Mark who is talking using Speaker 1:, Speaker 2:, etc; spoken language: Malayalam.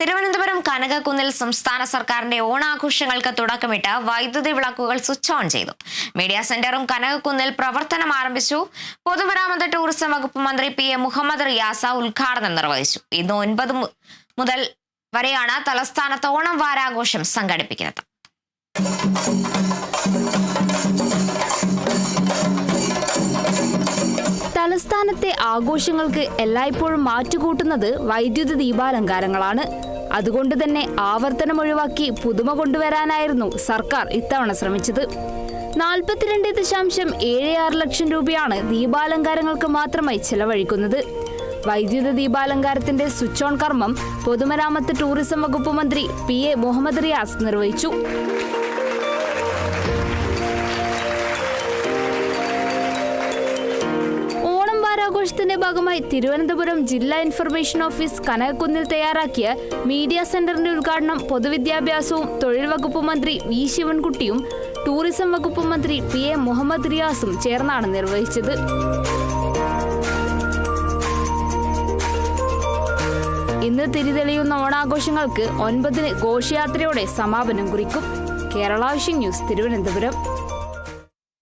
Speaker 1: തിരുവനന്തപുരം കനകക്കുന്നിൽ സംസ്ഥാന സർക്കാരിന്റെ ഓണാഘോഷങ്ങൾക്ക് തുടക്കമിട്ട് വൈദ്യുതി വിളക്കുകൾ സ്വിച്ച് ഓൺ ചെയ്തു. മീഡിയ സെന്ററും കനകക്കുന്നിൽ പ്രവർത്തനം ആരംഭിച്ചു. പൊതുമരാമത്ത് ടൂറിസം വകുപ്പ് മന്ത്രി പി മുഹമ്മദ് റിയാസ ഉദ്ഘാടനം നിർവഹിച്ചു. ഇന്ന് ഒൻപത് മുതൽ വരെയാണ് തലസ്ഥാനത്ത് ഓണം വാരാഘോഷം സംഘടിപ്പിക്കുന്നത്.
Speaker 2: തലസ്ഥാനത്തെ ആഘോഷങ്ങൾക്ക് എല്ലായ്പ്പോഴും മാറ്റുകൂട്ടുന്നത് വൈദ്യുത ദീപാലങ്കാരങ്ങളാണ്. അതുകൊണ്ട് തന്നെ ആവർത്തനം ഒഴിവാക്കി പുതുമ കൊണ്ടുവരാനായിരുന്നു സർക്കാർ ഇത്തവണ ശ്രമിച്ചത്. നാൽപ്പത്തിരണ്ട് ദശാംശം ഏഴ് ആറ് ലക്ഷം രൂപയാണ് ദീപാലങ്കാരങ്ങൾക്ക് മാത്രമായി ചെലവഴിക്കുന്നത്. വൈദ്യുത ദീപാലങ്കാരത്തിന്റെ സ്വിച്ച് ഓൺ കർമ്മം പൊതുമരാമത്ത് ടൂറിസം വകുപ്പ് മന്ത്രി പി എ മുഹമ്മദ് റിയാസ് നിർവഹിച്ചു. വാരാഘോഷത്തിന്റെ ഭാഗമായി തിരുവനന്തപുരം ജില്ലാ ഇൻഫർമേഷൻ ഓഫീസ് കനകക്കുന്നിൽ തയ്യാറാക്കിയ മീഡിയ സെന്ററിന്റെ ഉദ്ഘാടനം പൊതുവിദ്യാഭ്യാസവും തൊഴിൽ വകുപ്പ് മന്ത്രി വി ശിവൻകുട്ടിയും ടൂറിസം വകുപ്പ് മന്ത്രി പി എ മുഹമ്മദ് റിയാസും ചേർന്നാണ് നിർവഹിച്ചത്. ഇന്ന് തിരിതെളിയുന്ന ഓണാഘോഷങ്ങൾക്ക് ഒൻപതിന് ഘോഷയാത്രയോടെ സമാപനം കുറിക്കും. Kerala Vision News Thiruvananthapuram.